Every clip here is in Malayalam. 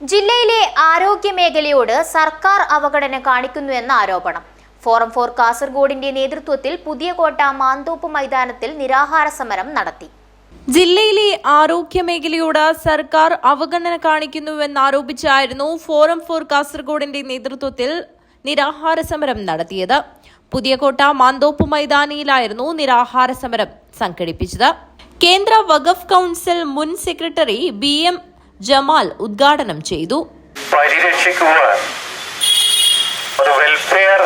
ജില്ലയിലെ ആരോഗ്യ മേഖലയോട് സർക്കാർ അവഗണന കാണിക്കുന്നു എന്ന ആരോപണം. ഫോറം ഫോർ കാസർഗോഡിന്റെ നേതൃത്വത്തിൽ പുതിയ കോട്ട മാന്തോപ്പ് മൈതാനത്തിൽ നിരാഹാര സമരം നടത്തി. ജില്ലയിലെ ആരോഗ്യ മേഖലയോട് സർക്കാർ അവഗണന കാണിക്കുന്നുവെന്നാരോപിച്ചായിരുന്നു ഫോറം ഫോർ കാസർഗോഡിന്റെ നേതൃത്വത്തിൽ നിരാഹാര സമരം നടത്തിയത്. പുതിയകോട്ട മാന്തോപ്പ് മൈതാനിയിലായിരുന്നു നിരാഹാര സമരം സംഘടിപ്പിച്ചത്. കേന്ദ്ര വഖഫ് കൌൺസിൽ മുൻ സെക്രട്ടറി ബി എം ജമാൽ ഉദ്ഘാടനം ചെയ്തു. പരിരക്ഷിക്കുവാൻ വെൽഫെയർ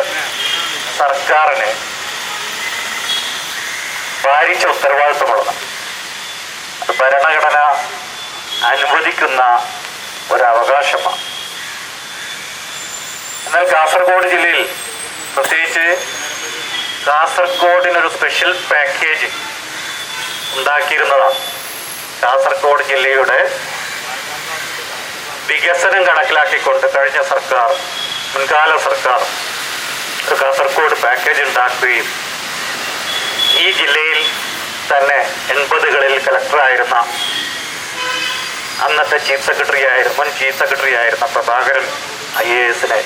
സർക്കാരിന് ഭാരിച്ച ഉത്തരവാദിത്വമുള്ളതാണ് ഭരണഘടന അനുവദിക്കുന്ന ഒരവകാശമാണ്. എന്നാൽ കാസർഗോഡ് ജില്ലയിൽ പ്രത്യേകിച്ച് കാസർഗോഡിനൊരു സ്പെഷ്യൽ പാക്കേജ് ഉണ്ടാക്കിയിരുന്നതാണ്. കാസർഗോഡ് ജില്ലയുടെ വികസനം കണക്കിലാക്കിക്കൊണ്ട് കഴിഞ്ഞ സർക്കാർ മുൻകാല സർക്കാർ കാസർഗോഡ് പാക്കേജ് ഉണ്ടാക്കുകയും ഈ ജില്ലയിൽ തന്നെ എൺപതുകളിൽ കലക്ടറായിരുന്ന അന്നത്തെ ചീഫ് സെക്രട്ടറി ആയിരുന്നു മുൻ ചീഫ് സെക്രട്ടറി ആയിരുന്ന പ്രഭാകരൻ ഐ എ എസിനെ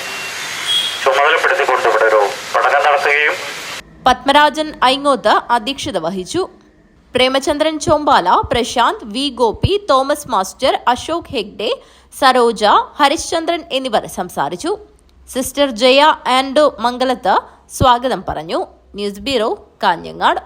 ചുമതലപ്പെടുത്തിക്കൊണ്ട് ഇവിടെ ഒരു പഠനം നടത്തുകയും പത്മരാജൻ ഐങ്ങോത്ത് അധ്യക്ഷത വഹിച്ചു. Premachandran Chombala Prashanth V. Gopi Thomas master Ashok Hegde Saroja Harishchandran എന്നിവർ സംസാരിച്ചു. സിസ്റ്റർ ജയ ആൻഡോ മംഗലത്ത് സ്വാഗതം പറഞ്ഞു. News bureau Kanhangad.